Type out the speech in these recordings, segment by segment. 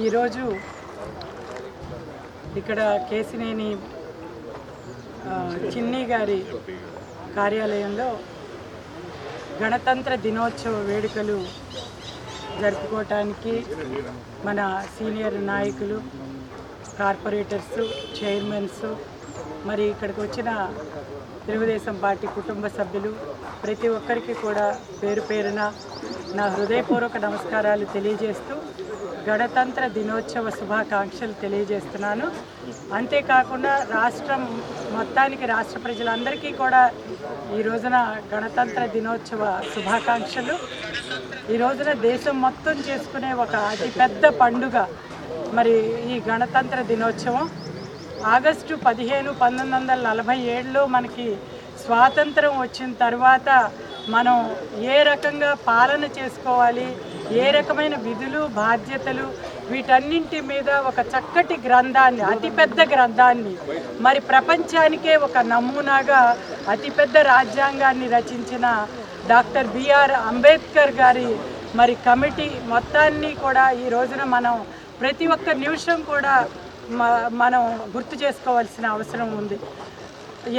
ఈరోజు ఇక్కడ కేసినేని చిన్ని గారి కార్యాలయంలో గణతంత్ర దినోత్సవ వేడుకలు జరుపుకోవటానికి మన సీనియర్ నాయకులు కార్పొరేటర్స్ చైర్మన్స్ మరి ఇక్కడికి వచ్చిన తెలుగుదేశం పార్టీ కుటుంబ సభ్యులు ప్రతి ఒక్కరికి కూడా పేరు పేరున నా హృదయపూర్వక నమస్కారాలు తెలియజేస్తూ గణతంత్ర దినోత్సవ శుభాకాంక్షలు తెలియజేస్తున్నాను. అంతేకాకుండా రాష్ట్రం మొత్తానికి రాష్ట్ర ప్రజలందరికీ కూడా ఈ రోజున గణతంత్ర దినోత్సవ శుభాకాంక్షలు. ఈ రోజున దేశం మొత్తం చేసుకునే ఒక అతిపెద్ద పండుగ మరి ఈ గణతంత్ర దినోత్సవం. ఆగస్టు పదిహేను పంతొమ్మిది వందల నలభై ఏడులో మనకి స్వాతంత్రం వచ్చిన తర్వాత మనం ఏ రకంగా పాలన చేసుకోవాలి ఏ రకమైన విధులు బాధ్యతలు వీటన్నింటి మీద ఒక చక్కటి గ్రంథాన్ని అతిపెద్ద గ్రంథాన్ని మరి ప్రపంచానికే ఒక నమూనాగా అతిపెద్ద రాజ్యాంగాన్ని రచించిన డాక్టర్ బిఆర్ అంబేద్కర్ గారి మరి కమిటీ మొత్తాన్ని కూడా ఈ రోజున మనం ప్రతి ఒక్క నిమిషం కూడా మనం గుర్తు చేసుకోవాల్సిన అవసరం ఉంది.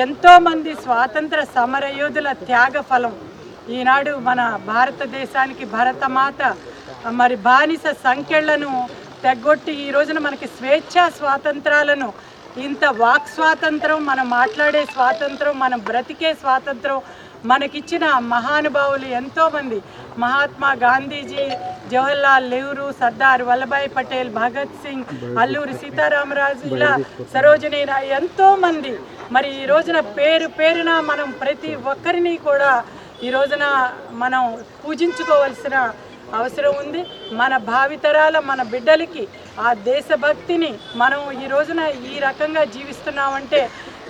ఎంతోమంది స్వాతంత్ర సమరయోధుల త్యాగ ఫలం ఈనాడు మన భారతదేశానికి భరతమాత మరి బానిస సంఖ్యలను తెగొట్టి ఈ రోజున మనకి స్వేచ్ఛా స్వాతంత్రాలను ఇంత వాక్ స్వాతంత్రం మనం మాట్లాడే స్వాతంత్రం మనం బ్రతికే స్వాతంత్రం మనకిచ్చిన మహానుభావులు ఎంతోమంది. మహాత్మా గాంధీజీ జవహర్లాల్ నెహ్రూ సర్దార్ వల్లభాయ్ పటేల్ భగత్ సింగ్ అల్లూరి సీతారామరాజు ఇలా సరోజినీ నాయ్ ఎంతో మంది. మరి ఈ రోజున పేరు పేరున మనం ప్రతి ఒక్కరిని కూడా ఈ రోజున మనం పూజించుకోవాల్సిన అవసరం ఉంది. మన భావితరాల మన బిడ్డలకి ఆ దేశభక్తిని మనం ఈ రోజున ఈ రకంగా జీవిస్తున్నామంటే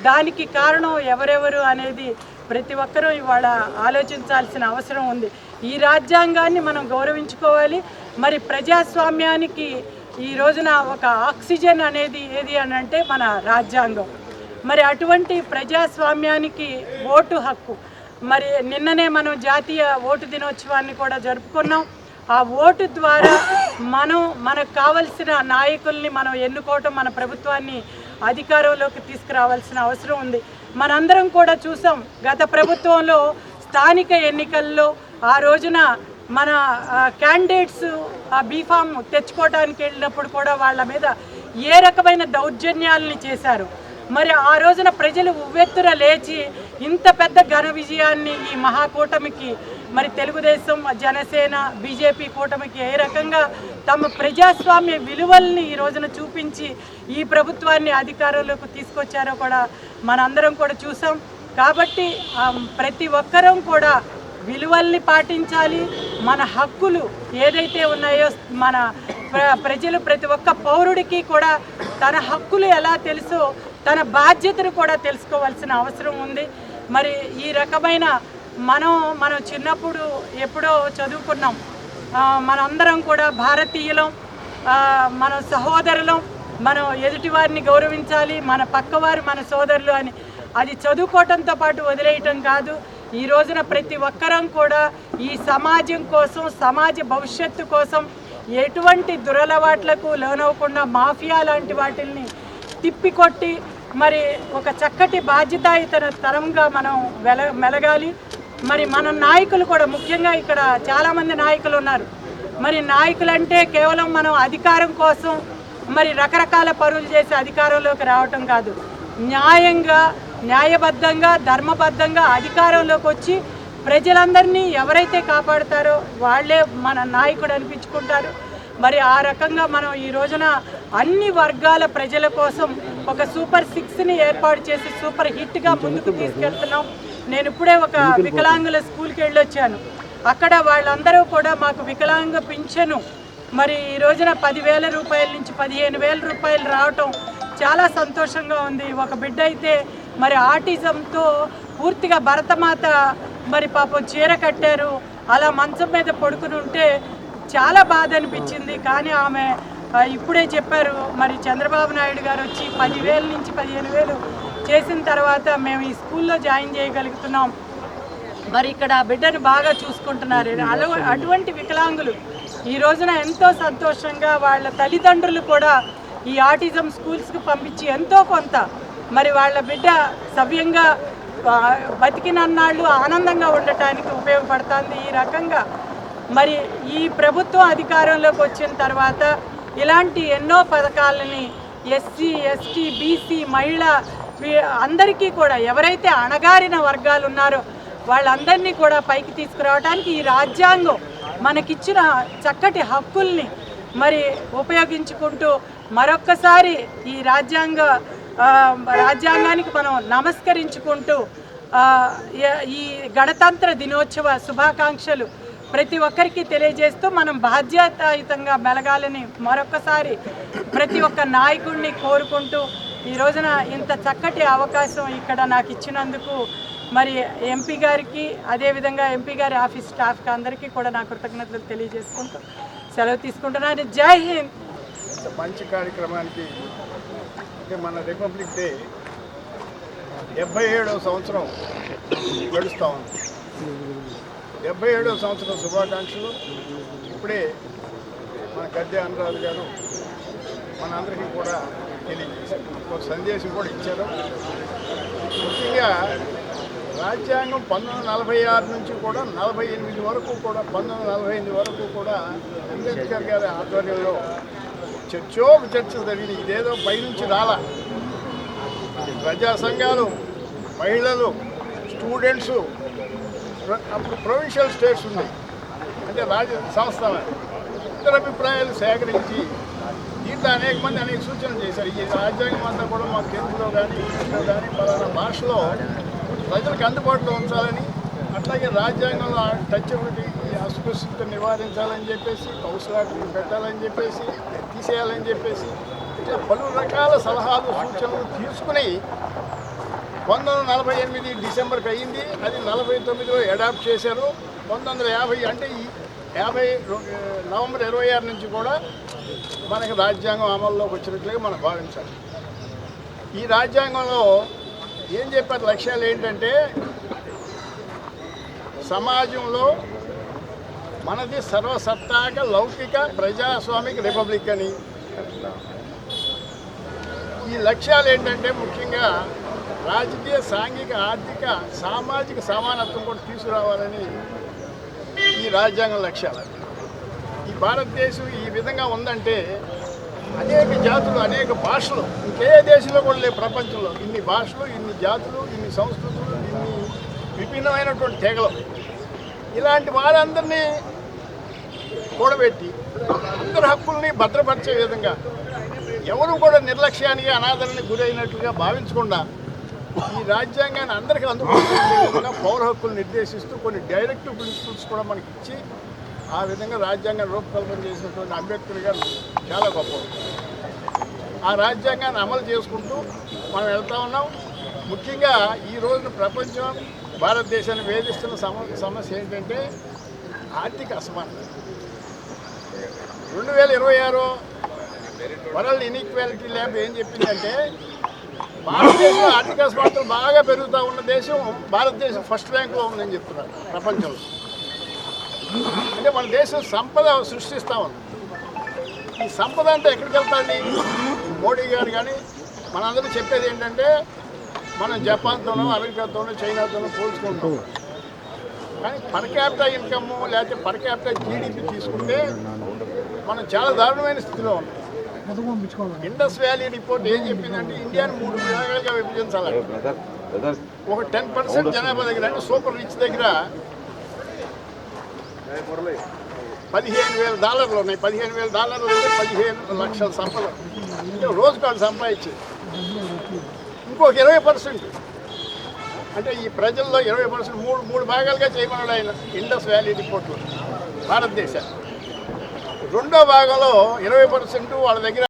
దానికి కారణం ఎవరెవరు అనేది ప్రతి ఒక్కరూ ఇవాళ ఆలోచించాల్సిన అవసరం ఉంది. ఈ రాజ్యాంగాన్ని మనం గౌరవించుకోవాలి. మరి ప్రజాస్వామ్యానికి ఈ రోజున ఒక ఆక్సిజన్ అనేది ఏది అని అంటే మన రాజ్యాంగం. మరి అటువంటి ప్రజాస్వామ్యానికి ఓటు హక్కు. మరి నిన్ననే మనం జాతీయ ఓటు దినోత్సవాన్ని కూడా జరుపుకున్నాం. ఆ ఓటు ద్వారా మనం మనకు కావలసిన నాయకుల్ని మనం ఎన్నుకోవటం మన ప్రభుత్వాన్ని అధికారంలోకి తీసుకురావాల్సిన అవసరం ఉంది. మనందరం కూడా చూసాం గత ప్రభుత్వంలో స్థానిక ఎన్నికల్లో ఆ రోజున మన క్యాండిడేట్స్ ఆ బీఫామ్ తెచ్చుకోవడానికి వెళ్ళినప్పుడు కూడా వాళ్ళ మీద ఏ రకమైన దౌర్జన్యాలని చేశారు. మరి ఆ రోజున ప్రజలు ఉవ్వెత్తున లేచి ఇంత పెద్ద ఘన విజయాన్ని ఈ మహాకూటమికి మరి తెలుగుదేశం జనసేన బీజేపీ కూటమికి ఏ రకంగా తమ ప్రజాస్వామ్య విలువల్ని ఈ రోజున చూపించి ఈ ప్రభుత్వాన్ని అధికారంలోకి తీసుకొచ్చారో కూడా మనందరం కూడా చూసాం. కాబట్టి ప్రతి ఒక్కరం కూడా విలువల్ని పాటించాలి. మన హక్కులు ఏదైతే ఉన్నాయో మన ప్ర- ప్రజలు ప్రతి ఒక్క పౌరుడికి కూడా తన హక్కులు ఎలా తెలుసో తన బాధ్యతను కూడా తెలుసుకోవాల్సిన అవసరం ఉంది. మరి ఈ రకమైన మనం మనం చిన్నప్పుడు ఎప్పుడో చదువుకున్నాం. మనందరం కూడా భారతీయులం. మన సహోదరులం. మనం ఎదుటివారిని గౌరవించాలి. మన పక్కవారు మన సోదరులు అని. అది చదువుకోవటంతో పాటు వదిలేయటం కాదు. ఈ రోజున ప్రతి ఒక్కరం కూడా ఈ సమాజం కోసం సమాజ భవిష్యత్తు కోసం ఎటువంటి దురలవాట్లకు లోనవ్వకుండా మాఫియా లాంటి వాటిల్ని తిప్పికొట్టి మరి ఒక చక్కటి బాధ్యతాయుత తరంగా మనం వెల మెలగాలి. మరి మన నాయకులు కూడా ముఖ్యంగా ఇక్కడ చాలామంది నాయకులు ఉన్నారు. మరి నాయకులంటే కేవలం మనం అధికారం కోసం మరి రకరకాల పనులు చేసి అధికారంలోకి రావటం కాదు. న్యాయంగా న్యాయబద్ధంగా ధర్మబద్ధంగా అధికారంలోకి వచ్చి ప్రజలందరినీ ఎవరైతే కాపాడుతారో వాళ్ళే మన నాయకుడు అనిపించుకుంటారు. మరి ఆ రకంగా మనం ఈ రోజున అన్ని వర్గాల ప్రజల కోసం ఒక సూపర్ సిక్స్ని ఏర్పాటు చేసి సూపర్ హిట్గా ముందుకు తీసుకెళ్తున్నాం. నేను ఇప్పుడే ఒక వికలాంగుల స్కూల్కి వెళ్ళొచ్చాను. అక్కడ వాళ్ళందరూ కూడా మాకు వికలాంగ పింఛను మరి ఈ రోజున పదివేల రూపాయల నుంచి పదిహేను వేల రూపాయలు రావటం చాలా సంతోషంగా ఉంది. ఒక బిడ్డ అయితే మరి ఆటిజంతో పూర్తిగా భరతమాత మరి పాపం చీర కట్టారు. అలా మంచం మీద పడుకుని ఉంటే చాలా బాధ అనిపించింది. కానీ ఆమె ఇప్పుడే చెప్పారు మరి చంద్రబాబు నాయుడు గారు వచ్చి పదివేల నుంచి పదిహేను వేలు చేసిన తర్వాత మేము ఈ స్కూల్లో జాయిన్ చేయగలుగుతున్నాం. మరి ఇక్కడ ఆ బిడ్డను బాగా చూసుకుంటున్నారు. అల- అటువంటి వికలాంగులు. ఈ రోజున ఎంతో సంతోషంగా వాళ్ళ తల్లిదండ్రులు కూడా ఈ ఆటిజం స్కూల్స్కి పంపించి ఎంతో కొంత మరి వాళ్ళ బిడ్డ సవ్యంగా బతికినన్నాళ్ళు ఆనందంగా ఉండటానికి ఉపయోగపడుతుంది ఈ రకంగా. మరి ఈ ప్రభుత్వం అధికారంలోకి వచ్చిన తర్వాత ఇలాంటి ఎన్నో పథకాలని ఎస్సీ ఎస్టీ బీసీ మహిళ అందరికీ కూడా ఎవరైతే అణగారిన వర్గాలు ఉన్నారో వాళ్ళందరినీ కూడా పైకి తీసుకురావడానికి ఈ రాజ్యాంగం మనకిచ్చిన చక్కటి హక్కుల్ని మరి ఉపయోగించుకుంటూ మరొక్కసారి ఈ రాజ్యాంగ రాజ్యాంగానికి మనం నమస్కరించుకుంటూ ఈ గణతంత్ర దినోత్సవ శుభాకాంక్షలు ప్రతి ఒక్కరికి తెలియజేస్తూ మనం బాధ్యతాయుతంగా మెలగాలని మరొకసారి ప్రతి ఒక్క నాయకుడిని కోరుకుంటూ ఈ రోజున ఇంత చక్కటి అవకాశం ఇక్కడ నాకు ఇచ్చినందుకు మరి ఎంపీ గారికి అదేవిధంగా ఎంపీ గారి ఆఫీస్ స్టాఫ్కి అందరికీ కూడా నా కృతజ్ఞతలు తెలియజేసుకుంటూ సెలవు తీసుకుంటున్నాను. జై హింద్! మంచి కార్యక్రమానికి అంటే మన రిపబ్లిక్ డే డెబ్బై ఏడవ సంవత్సరం గడుస్తూ ఉంది. డెబ్బై ఏడవ సంవత్సరం శుభాకాంక్షలు. ఇప్పుడే మన గద్దె అనురాధ గారు మనందరికీ కూడా తెలియజేశారు. ఒక సందేశం కూడా ఇచ్చారు. ముఖ్యంగా రాజ్యాంగం పంతొమ్మిది నలభై ఆరు నుంచి కూడా నలభై ఎనిమిది వరకు కూడా పంతొమ్మిది నలభై ఎనిమిది వరకు కూడా అంబేద్కర్ గారి ఆధ్వర్యంలో చర్చో చర్చలు జరిగినాయి ఇదేదో పైనుంచి రాలా. ప్రజా సంఘాలు మహిళలు స్టూడెంట్స్ అప్పుడు ప్రొవిన్షియల్ స్టేట్స్ ఉన్నాయి. అంటే రాజ్య సంస్థల. ఇతర అభిప్రాయాలు సేకరించి దీంట్లో అనేక మంది అనేక సూచనలు చేశారు. ఈ రాజ్యాంగం అంతా కూడా మా తెలుగులో కానీ ఇంగ్లీష్లో కానీ పలానా భాషలో ప్రజలకు అందుబాటులో ఉంచాలని అట్లాగే రాజ్యాంగంలో టచ్ ఒకటి అస్పృశ్యత నివారించాలని చెప్పేసి కౌశలాటలు పెట్టాలని చెప్పేసి తీసేయాలని చెప్పేసి ఇట్లా పలు రకాల సలహాలు సూచనలు తీసుకుని పంతొమ్మిది వందల నలభై ఎనిమిది డిసెంబర్కి అయింది. అది నలభై తొమ్మిదిలో అడాప్ట్ చేశారు. పంతొమ్మిది వందల యాభై అంటే యాభై నవంబర్ ఇరవై ఆరు నుంచి కూడా మనకి రాజ్యాంగం అమల్లోకి వచ్చినట్లుగా మనం భావించాలి. ఈ రాజ్యాంగంలో ఏం చెప్పారు? లక్ష్యాలు ఏంటంటే సమాజంలో మనది సర్వసత్తాక లౌకిక ప్రజాస్వామిక రిపబ్లిక్ అని ఈ లక్ష్యాలు ఏంటంటే ముఖ్యంగా రాజకీయ సాంఘిక ఆర్థిక సామాజిక సమానత్వం కూడా తీసుకురావాలని ఈ రాజ్యాంగం లక్ష్యాలు. ఈ భారతదేశం ఈ విధంగా ఉందంటే అనేక జాతులు అనేక భాషలు ఇంకే దేశంలో కూడా లేవు ప్రపంచంలో. ఇన్ని భాషలు ఇన్ని జాతులు ఇన్ని సంస్కృతులు ఇన్ని విభిన్నమైనటువంటి తెగలు. ఇలాంటి వారందరినీ కూడబెట్టి అందరి హక్కుల్ని భద్రపరిచే విధంగా ఎవరు కూడా నిర్లక్ష్యానికి అనాదరణకి గురైనట్లుగా భావించకుండా ఈ రాజ్యాంగాన్ని అందరికీ అందుబాటులో పౌర హక్కులు నిర్దేశిస్తూ కొన్ని డైరెక్టివ్ ప్రిన్సిపల్స్ కూడా మనకి ఇచ్చి ఆ విధంగా రాజ్యాంగం రూపకల్పన చేసినటువంటి అంబేద్కర్ గారు చాలా గొప్ప ఆ రాజ్యాంగాన్ని అమలు చేసుకుంటూ మనం వెళ్తా ఉన్నాం. ముఖ్యంగా ఈ రోజున ప్రపంచం భారతదేశాన్ని వేధిస్తున్న సమ సమస్య ఏంటంటే ఆర్థిక అసమానత. రెండు వేల ఇరవై ఆరు వరల్డ్ ఇన్ఈక్వాలిటీ ల్యాబ్ ఏం చెప్పిందంటే భారతదేశంలో ఆర్థిక అసమానతలు బాగా పెరుగుతూ ఉన్న దేశం భారతదేశం ఫస్ట్ ర్యాంక్లో ఉందని చెప్తున్నారు ప్రపంచంలో. అంటే మన దేశం సంపద సృష్టిస్తూ ఉంది. ఈ సంపద అంటే ఎక్కడికి వెళ్తుంది మోడీ గారు కానీ మనందరూ చెప్పేది ఏంటంటే మనం జపాన్తోనో అమెరికాతోనో చైనాతోనో పోల్చుకుంటాం. కానీ పర్ క్యాపిటల్ ఇన్కమ్ లేకపోతే పర్ క్యాపిటల్ జీడిపి తీసుకుంటే మనం చాలా దారుణమైన స్థితిలో ఉన్నాం. ఇండస్ వ్యాలీ రిపోర్ట్ ఏం చెప్పిందంటే ఇండియాని మూడు విభాగాలుగా విభజించాలి ఒక టెన్ పర్సెంట్ జనాభా దగ్గర అంటే సూపర్ రిచ్ దగ్గర పదిహేను వేల డాలర్లు ఉన్నాయి. పదిహేను వేల డాలర్లు అంటే పదిహేను లక్షల సంపద. అంటే రోజుకు వాళ్ళు సంపాదించేది. ఇంకొక ఇరవై పర్సెంట్. అంటే ఈ ప్రజల్లో ఇరవై పర్సెంట్ మూడు మూడు భాగాలుగా చేయమన్నాడు ఆయన ఇండస్ వ్యాలీ రిపోర్ట్లో భారతదేశాన్ని. రెండో భాగంలో ఇరవై పర్సెంట్ వాళ్ళ దగ్గర